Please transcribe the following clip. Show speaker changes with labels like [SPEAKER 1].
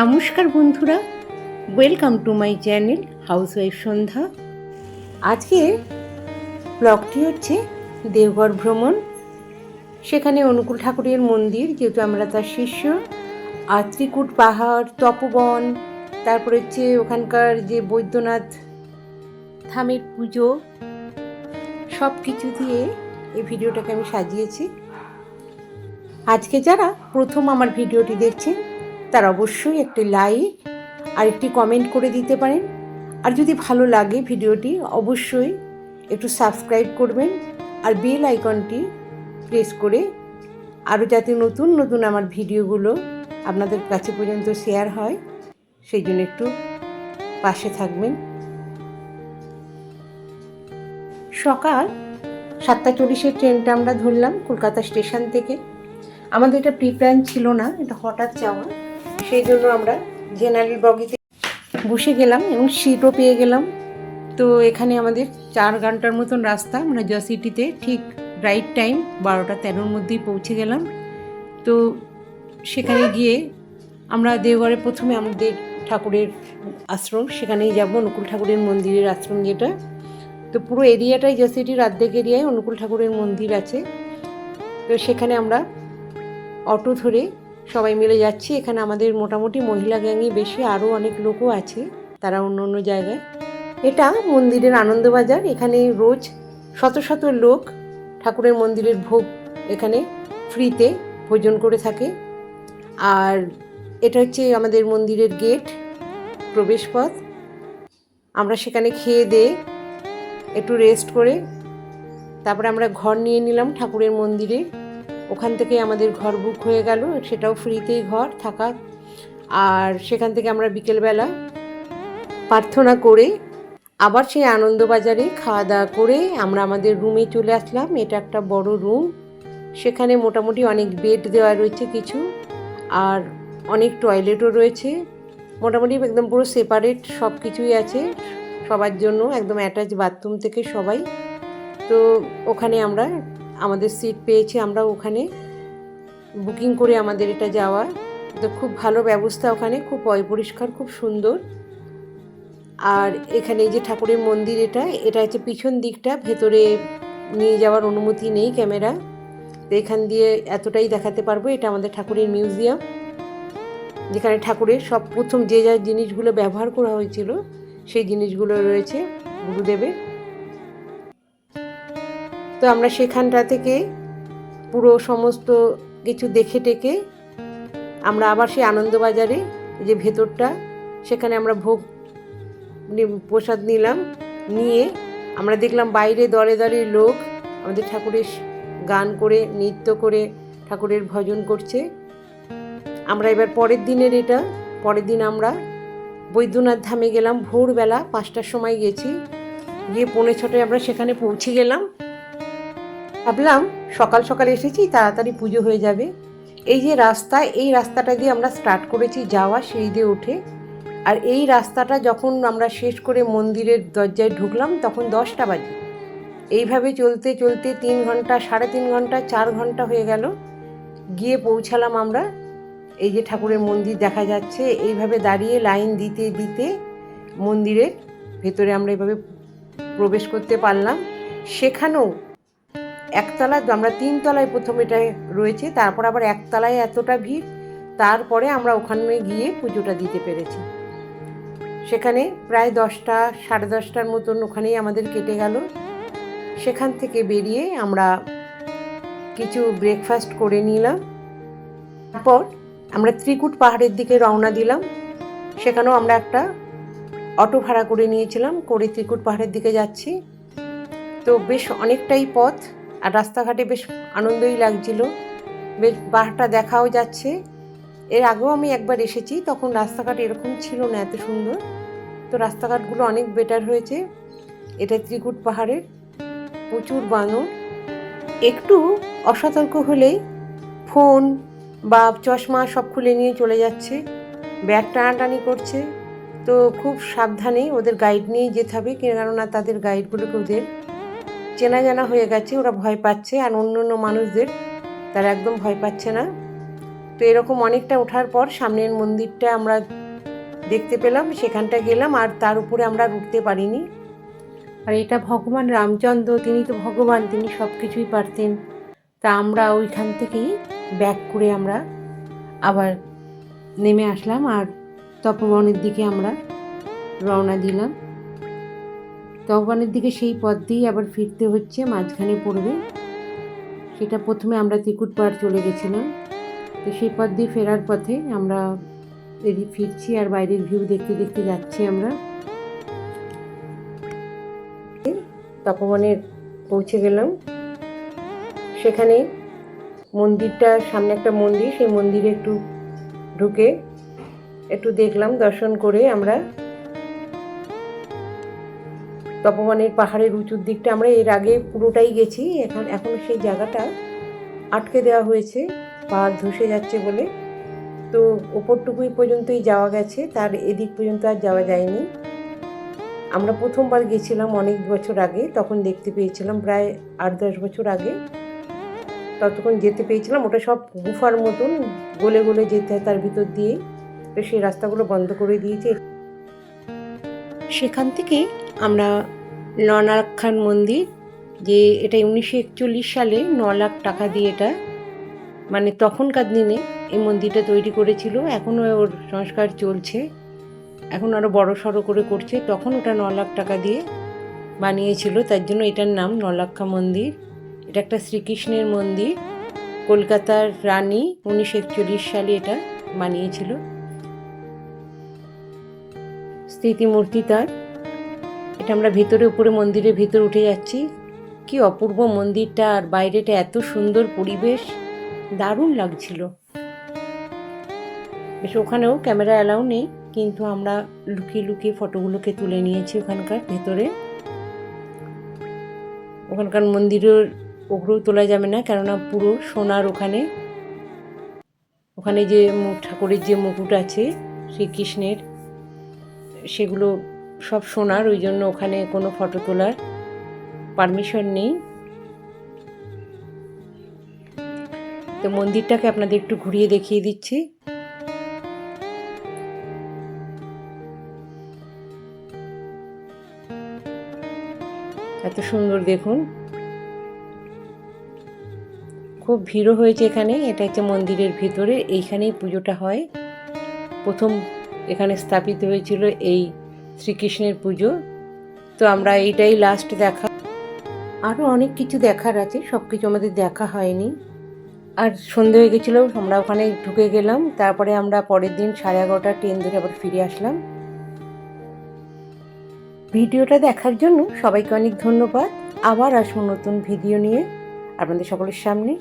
[SPEAKER 1] নমস্কার বন্ধুরা welcome to my channel housewife Sandhya. আজকে ব্লগটি হচ্ছে দেওঘর ভ্রমণ। সেখানে অনুকূল ঠাকুরের মন্দির, যেহেতু আমরা তার শিষ্য। আর ত্রিকুট পাহাড়, তপবন, তারপরে হচ্ছে ওখানকার যে বৈদ্যনাথ থামের পুজো সব কিছু দিয়ে এই ভিডিওটাকে আমি সাজিয়েছি। আজকে যারা প্রথম আমার ভিডিওটি দেখছেন তার অবশ্যই একটি লাইক আর একটি কমেন্ট করে দিতে পারেন। আর যদি ভালো লাগে ভিডিওটি, অবশ্যই একটু সাবস্ক্রাইব করবেন আর বেল আইকনটি প্রেস করে আরও যাতে নতুন নতুন আমার ভিডিওগুলো আপনাদের কাছে পর্যন্ত শেয়ার হয়, সেই জন্য একটু পাশে থাকবেন। সকাল সাতটা চল্লিশের ট্রেনটা আমরা ধরলাম কলকাতা স্টেশন থেকে। আমাদের এটা প্রি প্ল্যান ছিল না, এটা হঠাৎ যাওয়া। সেই জন্য আমরা জেনারেল বগিতে বসে গেলাম এবং সিটও পেয়ে গেলাম। তো এখানে আমাদের চার ঘণ্টার মতন রাস্তা মানে জ সিটিতে ঠিক রাইট টাইম বারোটা তেরোর মধ্যেই পৌঁছে গেলাম। তো সেখানে গিয়ে আমরা দেওঘরে প্রথমে আমাদের ঠাকুরের আশ্রম, সেখানেই যাব অনুকূল ঠাকুরের মন্দিরের আশ্রম যেটা। তো পুরো এরিয়াটাই জ সিটির অর্ধেক এরিয়ায় অনুকূল ঠাকুরের মন্দির আছে। তো সেখানে আমরা অটো ধরে সবাই মিলে যাচ্ছি। এখানে আমাদের মোটামুটি মহিলা গ্যাংই বেশি, আরও অনেক লোকও আছে, তারা অন্য অন্য জায়গায়। এটা মন্দিরের আনন্দবাজার, এখানে রোজ শত শত লোক ঠাকুরের মন্দিরের ভোগ এখানে ফ্রিতে ভোজন করে থাকে। আর এটা হচ্ছে আমাদের মন্দিরের গেট, প্রবেশপথ। আমরা সেখানে খেয়ে দিয়ে একটু রেস্ট করে, তারপরে আমরা ঘর নিয়ে নিলাম ঠাকুরের মন্দিরে। ওখান থেকে আমাদের ঘর বুক হয়ে গেল, সেটাও ফ্রিতেই ঘর থাকা। আর সেখান থেকে আমরা বিকেলবেলা প্রার্থনা করে আবার সেই আনন্দবাজারে খাওয়া দাওয়া করে আমরা আমাদের রুমে চলে আসলাম। এটা একটা বড় রুম সেখানে মোটামুটি অনেক বেড দেওয়া রয়েছে কিছু, আর অনেক টয়লেটও রয়েছে। মোটামুটি একদম পুরো সেপারেট সব কিছুই আছে, সবার জন্য একদম অ্যাটাচ বাথরুম থেকে সবাই। তো ওখানে আমরা আমাদের সিট পেয়েছি আমরা ওখানে। বুকিং করে আমাদের এটা যাওয়া। তো খুব ভালো ব্যবস্থা ওখানে, খুব পরিষ্কার, খুব সুন্দর। আর এখানে এই যে ঠাকুরের মন্দির এটা এটা হচ্ছে পিছন দিকটা, ভেতরে নিয়ে যাওয়ার অনুমতি নেই ক্যামেরা। তো এখান দিয়ে এতটাই দেখাতে পারব, এটা আমাদের ঠাকুরের মিউজিয়াম যেখানে ঠাকুরের সব প্রথম যে যা জিনিসগুলো ব্যবহার করা হয়েছিল, সেই জিনিসগুলো রয়েছে গুরুদেবের। তো আমরা সেখানটা থেকে পুরো সমস্ত কিছু দেখে টেকে আমরা আবার সেই আনন্দবাজারে যে ভেতরটা, সেখানে আমরা ভোগ প্রসাদ নিলাম, নিয়ে আমরা দেখলাম বাইরে দরে দরে লোক আমাদের ঠাকুরের গান করে, নৃত্য করে ঠাকুরের ভজন করছে। আমরা এবার পরের দিনের এটা, পরের দিন আমরা বৈদ্যনাথ ধামে গেলাম, ভোরবেলা পাঁচটার সময় গেছি। গিয়ে পৌনে ছটায় আমরা সেখানে পৌঁছে গেলাম। ভাবলাম সকাল সকাল এসেছি, তাড়াতাড়ি পুজো হয়ে যাবে। এই যে রাস্তা, এই রাস্তাটা দিয়ে আমরা স্টার্ট করেছি যাওয়া সিঁড়ি দিয়ে উঠে। আর এই রাস্তাটা যখন আমরা শেষ করে মন্দিরের দরজায় ঢুকলাম, তখন দশটা বাজে। এইভাবে চলতে চলতে তিন ঘণ্টা, সাড়ে তিন ঘণ্টা, চার ঘণ্টা হয়ে গেল। গিয়ে পৌঁছালাম আমরা। এই যে ঠাকুরের মন্দির দেখা যাচ্ছে, এইভাবে দাঁড়িয়ে লাইন দিতে দিতে মন্দিরের ভেতরে আমরা এভাবে প্রবেশ করতে পারলাম। সেখানেও একতলা আমরা তিনতলায় প্রথম এটা রয়েছে, তারপর আবার একতলায় এতটা ভিড়, তারপরে আমরা ওখানে গিয়ে পুজোটা দিতে পেরেছি। সেখানে প্রায় দশটা, সাড়ে দশটার মতন ওখানেই আমাদের কেটে গেল। সেখান থেকে বেরিয়ে আমরা কিছু ব্রেকফাস্ট করে নিলাম। তারপর আমরা ত্রিকুট পাহাড়ের দিকে রওনা দিলাম। সেখানেও আমরা একটা অটো ভাড়া করে নিয়েছিলাম, করে ত্রিকুট পাহাড়ের দিকে যাচ্ছি। তো বেশ অনেকটাই পথ। আর রাস্তাঘাটে বেশ আনন্দই লাগছিল। বেশ পাহাড়টা দেখাও যাচ্ছে। এর আগেও আমি একবার এসেছি, তখন রাস্তাঘাট এরকম ছিল না এত সুন্দর। তো রাস্তাঘাটগুলো অনেক বেটার হয়েছে। এটা ত্রিকুট পাহাড়ের প্রচুর বানর। একটু অসতর্ক হলেই ফোন বা চশমা সব খুলে নিয়ে চলে যাচ্ছে। ব্যাগ টানাটানি করছে। তো খুব সাবধানে ওদের গাইড নিয়েই যেতে হবে। কেননা তাদের গাইডগুলোকে ওদের চেনা জানা হয়ে গেছে, ওরা ভয় পাচ্ছে আর অন্য অন্য মানুষদের তারা একদম ভয় পাচ্ছে না। তো এরকম অনেকটা ওঠার পর সামনের মন্দিরটা আমরা দেখতে পেলাম, সেখানটা গেলাম আর তার উপরে আমরা উঠতে পারিনি। আর এটা ভগবান রামচন্দ্র, তিনি তো ভগবান, তিনি সব কিছুই পারতেন। তা আমরা ওইখান থেকেই ব্যাক করে আমরা আবার নেমে আসলাম আর তপবনের দিকে আমরা রওনা দিলাম। তপবনের দিকে সেই পথ দিয়েই আবার ফিরতে হচ্ছে, মাঝখানে পড়বে। সেটা প্রথমে আমরা তিকুট পাড় চলে গেছিলাম। তো সেই পথ দিয়ে ফেরার পথে আমরা এদিকে ফিরছি আর বাইরের ভিউ দেখতে দেখতে যাচ্ছি আমরা। তপবনের পৌঁছে গেলাম। সেখানে মন্দিরটা, সামনে একটা মন্দির, সেই মন্দিরে একটু ঢুকে একটু দেখলাম, দর্শন করে আমরা তপবনের পাহাড়ের উঁচুর দিকটা আমরা এর আগে পুরোটাই গেছি। এখন এখন সেই জায়গাটা আটকে দেওয়া হয়েছে পাহাড় ধসে যাচ্ছে বলে। তো ওপরটুকুই পর্যন্তই যাওয়া গেছে, তার এদিক পর্যন্ত আর যাওয়া যায়নি। আমরা প্রথমবার গেছিলাম অনেক বছর আগে, তখন দেখতে পেয়েছিলাম প্রায় আট দশ বছর আগে। ততক্ষণ যেতে পেয়েছিলাম, ওটা সব গুফার মতন, গলে গলে যেতে হয় তার ভিতর দিয়ে। তো সেই রাস্তাগুলো বন্ধ করে দিয়েছে। সেখান থেকে আমরা ননাক্ষান মন্দির, যে এটা উনিশশো একচল্লিশ সালে ন লাখ টাকা দিয়ে এটা মানে তখনকার দিনে এই মন্দিরটা তৈরি করেছিল। এখনও ওর সংস্কার চলছে। এখন আরও বড় সড়ো করে করছে। তখন ওটা ন লাখ টাকা দিয়ে বানিয়েছিল। তার জন্য এটার নাম নলাক্ষা মন্দির। এটা একটা শ্রীকৃষ্ণের মন্দির। কলকাতার রানী উনিশশো একচল্লিশ সালে এটা বানিয়েছিল। স্মৃতিমূর্তি তার। এটা আমরা ভেতরে, উপরে মন্দিরের ভেতর উঠে যাচ্ছি। কি অপূর্ব মন্দিরটা আর বাইরেটা এত সুন্দর পরিবেশ। দারুণ লাগছিল। বেশ, ওখানেও ক্যামেরা অ্যালাউ নেই, কিন্তু আমরা লুকিয়ে লুকিয়ে ফটোগুলোকে তুলে নিয়েছি ওখানকার ভেতরে। ওখানকার মন্দিরের ওগুলোও তোলা যাবে না, কেননা পুরো সোনার ওখানে। ওখানে যে ঠাকুরের যে মুকুট আছে শ্রীকৃষ্ণের, সেগুলো সব সোনার ওই জন্য ওখানে কোনো ফটো তোলার পারমিশন নেই। তো মন্দিরটাকে আপনাদের একটু ঘুরিয়ে দেখিয়ে দিচ্ছি। এত সুন্দর দেখুন। খুব ভিড়ও হয়েছে এখানে, এটা হচ্ছে মন্দিরের ভিতরে, এইখানেই পুজোটা হয়। প্রথম এখানে স্থাপিত হয়েছিল এই শ্রীকৃষ্ণের পুজো। তো আমরা এইটাই লাস্ট দেখা। আরও অনেক কিছু দেখার আছে সব কিছু আমাদের দেখা হয়নি। আর সন্ধে হয়ে গেছিল, আমরা ওখানে ঢুকে গেলাম। তারপরে আমরা পরের দিন সাড়ে এগারোটা ট্রেন ধরে আবার ফিরে আসলাম। ভিডিওটা দেখার জন্য সবাইকে অনেক ধন্যবাদ। আবার আসব নতুন ভিডিও নিয়ে আপনাদের সকলের সামনে।